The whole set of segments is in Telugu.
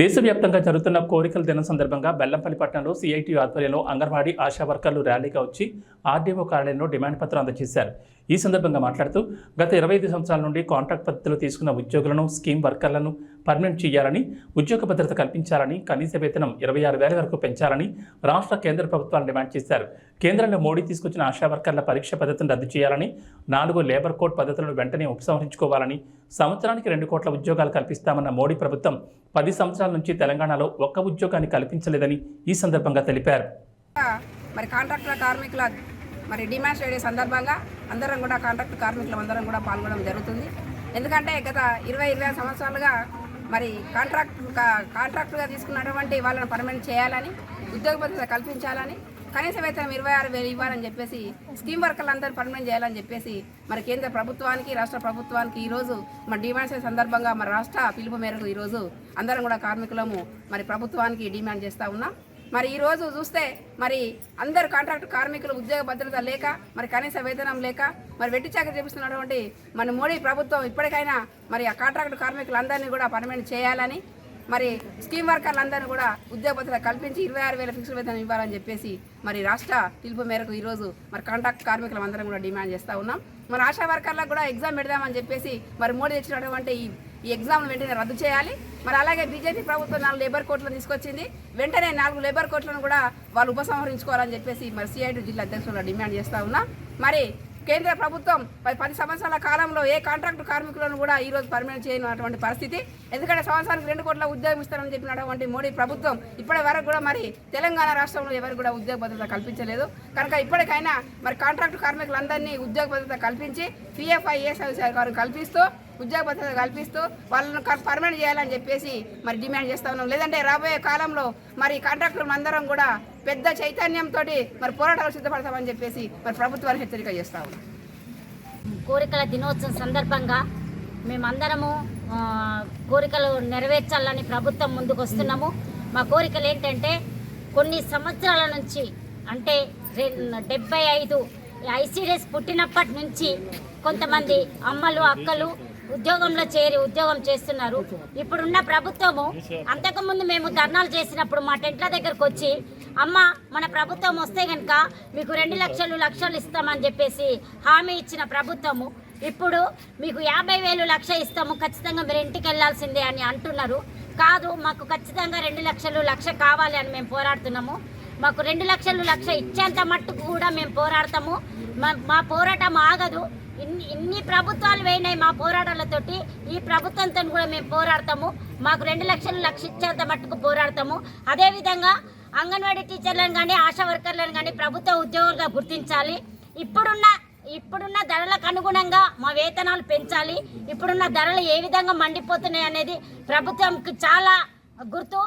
దేశవ్యాప్తంగా జరుగుతున్న కోరికల దినం సందర్భంగా బెల్లంపల్లి పట్టణంలో సిఐటి ఆధ్వర్యంలో అంగన్వాడీ ఆశా వర్కర్లు ర్యాలీగా వచ్చి ఆర్డీఓ కార్యాలయంలో డిమాండ్ పత్రం అందజేశారు. ఈ సందర్భంగా మాట్లాడుతూ గత ఇరవై ఐదు సంవత్సరాల నుండి కాంట్రాక్ట్ పద్ధతిలో తీసుకున్న ఉద్యోగులను స్కీమ్ వర్కర్లను పర్మనెంట్ చేయాలని ఉద్యోగ భద్రత కల్పించాలని కనీస వేతనం ఇరవై ఆరు వేల వరకు పెంచాలని రాష్ట్ర కేంద్ర ప్రభుత్వాలు డిమాండ్ చేశారు. కేంద్రంలో మోడీ తీసుకొచ్చిన ఆశా వర్కర్ల పరీక్ష పద్ధతిని రద్దు చేయాలని నాలుగు లేబర్ కోడ్ పద్ధతులను వెంటనే ఉపసంహరించుకోవాలని సంవత్సరానికి రెండు కోట్ల ఉద్యోగాలు కల్పిస్తామన్న మోడీ ప్రభుత్వం పది సంవత్సరాల నుంచి తెలంగాణలో ఒక్క ఉద్యోగాన్ని కల్పించలేదని ఈ సందర్భంగా తెలిపారు. మరి కాంట్రాక్టర్ కార్మికుల మరి డిమాండ్ చేయడే సందర్భంగా అందరం కూడా కాంట్రాక్ట్ కార్మికులందరం కూడా పాల్గొనడం జరుగుతుంది. ఎందుకంటే గత ఇరవై ఇరవై సంవత్సరాలుగా మరి కాంట్రాక్ట్ కాంట్రాక్టుగా తీసుకున్నటువంటి వాళ్ళని పర్మనెంట్ చేయాలని ఉద్యోగ భద్రత కల్పించాలని కనీస వేతనం ఇరవై ఆరు వేలు ఇవ్వాలని చెప్పేసి స్కీమ్ వర్కర్లందరూ పర్మనెంట్ చేయాలని చెప్పేసి మరి కేంద్ర ప్రభుత్వానికి రాష్ట్ర ప్రభుత్వానికి ఈరోజు మరి డిమాండ్స్ సందర్భంగా మరి రాష్ట్ర పిలుపు మేరకు ఈరోజు అందరం కూడా కార్మికులము మరి ప్రభుత్వానికి డిమాండ్ చేస్తూ ఉన్నాం. మరి ఈరోజు చూస్తే మరి అందరు కాంట్రాక్టు కార్మికులు ఉద్యోగ భద్రత లేక మరి కనీస వేతనం లేక మరి వెట్టి చాకరీ చేపిస్తున్నటువంటి మన మోడీ ప్రభుత్వం ఇప్పటికైనా మరి ఆ కాంట్రాక్టు కార్మికులందరినీ కూడా పర్మనెంట్ చేయాలని మరి స్కీమ్ వర్కర్లందరినీ కూడా ఉద్యోగ భద్రత కల్పించి ఇరవై ఆరు వేల ఫిక్స్డ్ వేతనం ఇవ్వాలని చెప్పేసి మరి రాష్ట్ర పిలుపు మేరకు ఈరోజు మరి కాంట్రాక్ట్ కార్మికులం అందరం కూడా డిమాండ్ చేస్తూ ఉన్నాం. మరి ఆశా వర్కర్లకు కూడా ఎగ్జామ్ పెడదామని చెప్పేసి మరి మోడీ తెచ్చినటువంటి ఈ ఈ ఎగ్జామ్లు వెంటనే రద్దు చేయాలి. మరి అలాగే బీజేపీ ప్రభుత్వం నాలుగు లేబర్ కోట్లను తీసుకొచ్చింది. వెంటనే నాలుగు లేబర్ కోట్లను కూడా వాళ్ళు ఉపసంహరించుకోవాలని చెప్పేసి మరి సిఐటి జిల్లా అధ్యక్షులు డిమాండ్ చేస్తా ఉన్నా. మరి కేంద్ర ప్రభుత్వం పది పది సంవత్సరాల కాలంలో ఏ కాంట్రాక్టు కార్మికులను కూడా ఈ రోజు పర్మనెంట్ చేయనటువంటి పరిస్థితి. ఎందుకంటే సంవత్సరానికి రెండు కోట్ల ఉద్యోగం ఇస్తారని చెప్పినటువంటి మోడీ ప్రభుత్వం ఇప్పటి వరకు కూడా మరి తెలంగాణ రాష్ట్రంలో ఎవరు కూడా ఉద్యోగ భద్రత కల్పించలేదు. కనుక ఇప్పటికైనా మరి కాంట్రాక్టు కార్మికులందరినీ ఉద్యోగ భద్రత కల్పించి పిఎఫ్ఐఏఎస్ గారు కల్పిస్తూ ఉద్యోగ భద్రత కల్పిస్తూ వాళ్ళను పర్మనెంట్ చేయాలని చెప్పేసి మరి డిమాండ్ చేస్తా ఉన్నాం. లేదంటే రాబోయే కాలంలో మరి కాంట్రాక్టర్ అందరం కూడా పెద్ద చైతన్యంతో మరి పోరాటాలు సిద్ధపడతామని చెప్పేసి మరి ప్రభుత్వాన్ని హెచ్చరిక చేస్తా ఉన్నాం. కోరికల దినోత్సవం సందర్భంగా మేమందరము కోరికలు నెరవేర్చాలని ప్రభుత్వం ముందుకు వస్తున్నాము. మా కోరికలు ఏంటంటే కొన్ని సంవత్సరాల నుంచి అంటే డెబ్బై ఐదు ఐసీడీఎస్ పుట్టినప్పటి నుంచి కొంతమంది అమ్మలు అక్కలు ఉద్యోగంలో చేరి ఉద్యోగం చేస్తున్నారు. ఇప్పుడున్న ప్రభుత్వము అంతకుముందు మేము ధర్నాలు చేసినప్పుడు మా టెంట్ల దగ్గరకు వచ్చి అమ్మ మన ప్రభుత్వం వస్తే కనుక మీకు రెండు లక్షలు లక్షలు ఇస్తామని చెప్పేసి హామీ ఇచ్చిన ప్రభుత్వము ఇప్పుడు మీకు యాభై వేలు లక్ష ఇస్తాము ఖచ్చితంగా మీరు ఇంటికి వెళ్ళాల్సిందే అని అంటున్నారు. కాదు మాకు ఖచ్చితంగా రెండు లక్షలు లక్ష కావాలి అని మేము పోరాడుతున్నాము. మాకు రెండు లక్షలు లక్ష ఇచ్చేంత మట్టుకు కూడా మేము పోరాడతాము. మా- మా పోరాటం ఆగదు. ఇన్ని ఇన్ని ప్రభుత్వాలు వేయినాయి మా పోరాటాలతోటి. ఈ ప్రభుత్వంతో కూడా మేము పోరాడతాము. మాకు రెండు లక్షలు లక్ష ఇచ్చేంత మట్టుకు పోరాడతాము. అదేవిధంగా అంగన్వాడీ టీచర్లను కానీ ఆశా వర్కర్లను కానీ ప్రభుత్వ ఉద్యోగులుగా గుర్తించాలి. ఇప్పుడున్న ఇప్పుడున్న ధరలకు అనుగుణంగా మా వేతనాలు పెంచాలి. ఇప్పుడున్న ధరలు ఏ విధంగా మండిపోతున్నాయి అనేది ప్రభుత్వంకి చాలా గుర్తు.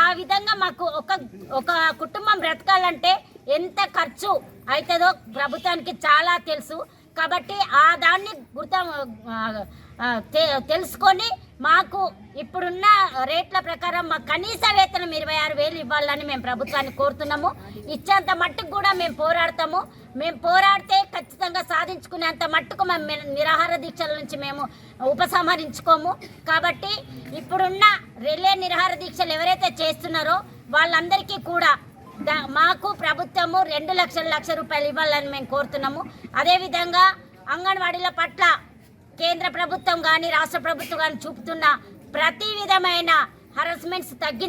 ఆ విధంగా మాకు ఒక ఒక కుటుంబం బ్రతకాలంటే ఎంత ఖర్చు అవుతుందో ప్రభుత్వానికి చాలా తెలుసు. కాబట్టి ఆ దాన్ని గుర్త తెలుసుకొని మాకు ఇప్పుడున్న రేట్ల ప్రకారం మా కనీస వేతనం ఇరవై ఆరు వేలు ఇవ్వాలని మేము ప్రభుత్వాన్ని కోరుతున్నాము. ఇచ్చేంత మట్టుకు కూడా మేము పోరాడతాము. మేము పోరాడితే ఖచ్చితంగా సాధించుకునేంత మట్టుకు మేము నిరాహార దీక్షల నుంచి మేము ఉపసంహరించుకోము. కాబట్టి ఇప్పుడున్న రిలే నిరాహార దీక్షలు ఎవరైతే చేస్తున్నారో వాళ్ళందరికీ కూడా మాకు ప్రభుత్వము రెండు లక్షల లక్ష రూపాయలు ఇవ్వాలని మేము కోరుతున్నాము. అదేవిధంగా అంగన్వాడీల పట్ల కేంద్ర ప్రభుత్వం కానీ రాష్ట్ర ప్రభుత్వం కానీ చూపుతున్న ప్రతి విధమైన హరస్మెంట్స్ తగ్గి